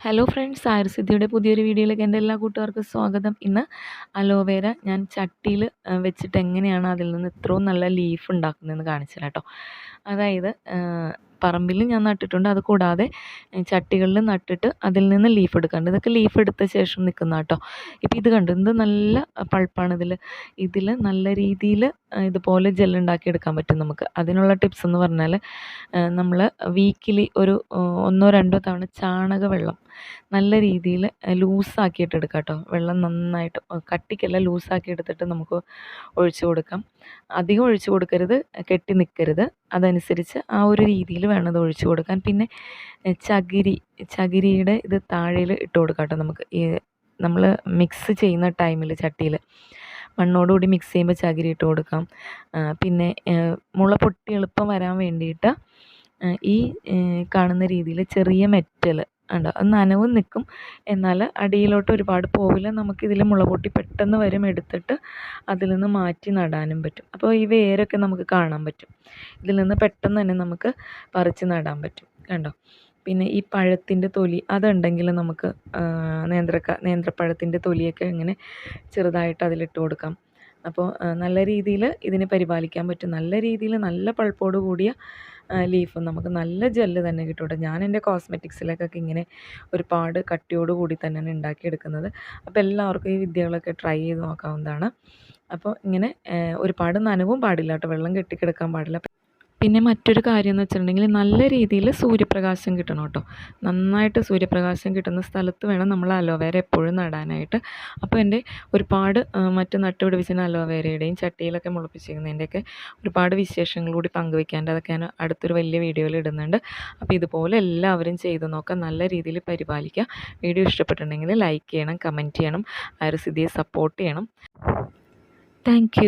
Hello friends ആയുർസിദ്ധിയുടെ പുതിയൊരു വീഡിയോയിലേക്ക് എന്റെ എല്ലാ കൂട്ടുകാർക്കും സ്വാഗതം. ഇന്ന് അലോവേര ഞാൻ ചട്ടിയിൽ വെച്ചിട്ട് എങ്ങനെയാണ് അതിൽ നിന്ന് ഇത്രയും നല്ല ലീഫ് ഉണ്ടാക്കുന്നതെന്ന് കാണിച്ചു കേട്ടോ. അതായത് പറമ്പിൽ ഞാൻ നട്ടിട്ടുണ്ട്. അത് കൂടാതെ ചട്ടികളിൽ നട്ടിട്ട് അതിൽ നിന്ന് ലീഫ് എടുക്കാറുണ്ട് ഇതൊക്കെ ലീഫ് എടുത്ത ശേഷം നിൽക്കുന്ന കേട്ടോ. ഇപ്പം ഇത് കണ്ടു? ഇത് നല്ല പൾപ്പാണ് ഇതിൽ ഇതിൽ നല്ല രീതിയിൽ ഇതുപോലെ ജെൽ ഉണ്ടാക്കിയെടുക്കാൻ പറ്റും നമുക്ക്. അതിനുള്ള ടിപ്സ് എന്ന് പറഞ്ഞാൽ നമ്മൾ വീക്കിലി ഒരു ഒന്നോ രണ്ടോ തവണ ചാണക വെള്ളം നല്ല രീതിയിൽ ലൂസാക്കിയിട്ട് എടുക്കാം കേട്ടോ. വെള്ളം നന്നായിട്ട് കട്ടിക്കല്ല ലൂസാക്കി എടുത്തിട്ട് നമുക്ക് ഒഴിച്ചു കൊടുക്കാം. അധികം ഒഴിച്ചു കൊടുക്കരുത് കെട്ടി നിൽക്കരുത് അതനുസരിച്ച് ആ ഒരു രീതിയിൽ വേണം അത് ഒഴിച്ചു കൊടുക്കാൻ. പിന്നെ ചകിരി ചകിരിയുടെ ഇത് താഴെയിൽ ഇട്ട് കൊടുക്കാം കേട്ടോ നമുക്ക്. ഈ നമ്മൾ മിക്സ് ചെയ്യുന്ന ടൈമിൽ ചട്ടിയിൽ മണ്ണോടുകൂടി മിക്സ് ചെയ്യുമ്പോൾ ചകിരി ഇട്ട് കൊടുക്കാം. പിന്നെ മുള പൊട്ടി എളുപ്പം വരാൻ വേണ്ടിയിട്ട് ഈ കാണുന്ന രീതിയിൽ ചെറിയ മെറ്റൽ ഉണ്ട്. അത് നനവും നിൽക്കും. എന്നാൽ അടിയിലോട്ട് ഒരുപാട് പോവില്ല. നമുക്കിതിൽ മുള പൊട്ടി പെട്ടെന്ന് വരും എടുത്തിട്ട് അതിൽ നിന്ന് മാറ്റി നടാനും പറ്റും. അപ്പോൾ ഈ വേരൊക്കെ നമുക്ക് കാണാൻ പറ്റും. ഇതിൽ നിന്ന് പെട്ടെന്ന് തന്നെ നമുക്ക് പറിച്ച് നടാൻ പറ്റും. കണ്ടോ? പിന്നെ ഈ പഴത്തിന്റെ തൊലി അതുണ്ടെങ്കിൽ നമുക്ക് നേന്ത്രക്ക നേന്ത്രപ്പഴത്തിന്റെ തൊലിയൊക്കെ ഇങ്ങനെ ചെറുതായിട്ട് അതിലിട്ട് കൊടുക്കാം. അപ്പോൾ നല്ല രീതിയിൽ ഇതിനെ പരിപാലിക്കാൻ പറ്റും. നല്ല രീതിയിൽ നല്ല പൾപ്പോട് കൂടിയ ലീഫ് നമുക്ക് നല്ല ജെല്ല് തന്നെ കിട്ടും ഞാൻ എന്റെ കോസ്മെറ്റിക്സിലേക്കൊക്കെ ഇങ്ങനെ ഒരുപാട് കട്ടിയോട് കൂടി തന്നെയാണ് ഉണ്ടാക്കിയെടുക്കുന്നത്. അപ്പോൾ എല്ലാവർക്കും ഈ വിദ്യകളൊക്കെ ട്രൈ ചെയ്ത് നോക്കാവുന്നതാണ്. അപ്പോൾ ഇങ്ങനെ ഒരുപാട് നനവും പാടില്ല കേട്ടോ. വെള്ളം കെട്ടിക്കിടക്കാൻ പാടില്ല. പിന്നെ മറ്റൊരു കാര്യം എന്ന് വെച്ചിട്ടുണ്ടെങ്കിൽ നല്ല രീതിയിൽ സൂര്യപ്രകാശം കിട്ടണം കേട്ടോ. നന്നായിട്ട് സൂര്യപ്രകാശം കിട്ടുന്ന സ്ഥലത്ത് വേണം നമ്മൾ അലോവേര എപ്പോഴും നടാനായിട്ട്. അപ്പോൾ എന്റെ ഒരുപാട് മറ്റ് നട്ടുപിടിപ്പിച്ച അലോവേരയുടെയും ചട്ടിയിലൊക്കെ മുളപ്പിച്ചിരിക്കുന്നതിന്റെയൊക്കെ ഒരുപാട് വിശേഷങ്ങൾ കൂടി അതൊക്കെ ഞാൻ അടുത്തൊരു വലിയ വീഡിയോയിൽ ഇടുന്നുണ്ട്. അപ്പോൾ ഇതുപോലെ എല്ലാവരും ചെയ്തു നോക്കാം നല്ല രീതിയിൽ പരിപാലിക്കുക. വീഡിയോ ഇഷ്ടപ്പെട്ടിട്ടുണ്ടെങ്കിൽ ലൈക്ക് ചെയ്യണം കമന്റ് ചെയ്യണം ആയുർസിദ്ധിയെ സപ്പോർട്ട് ചെയ്യണം. താങ്ക്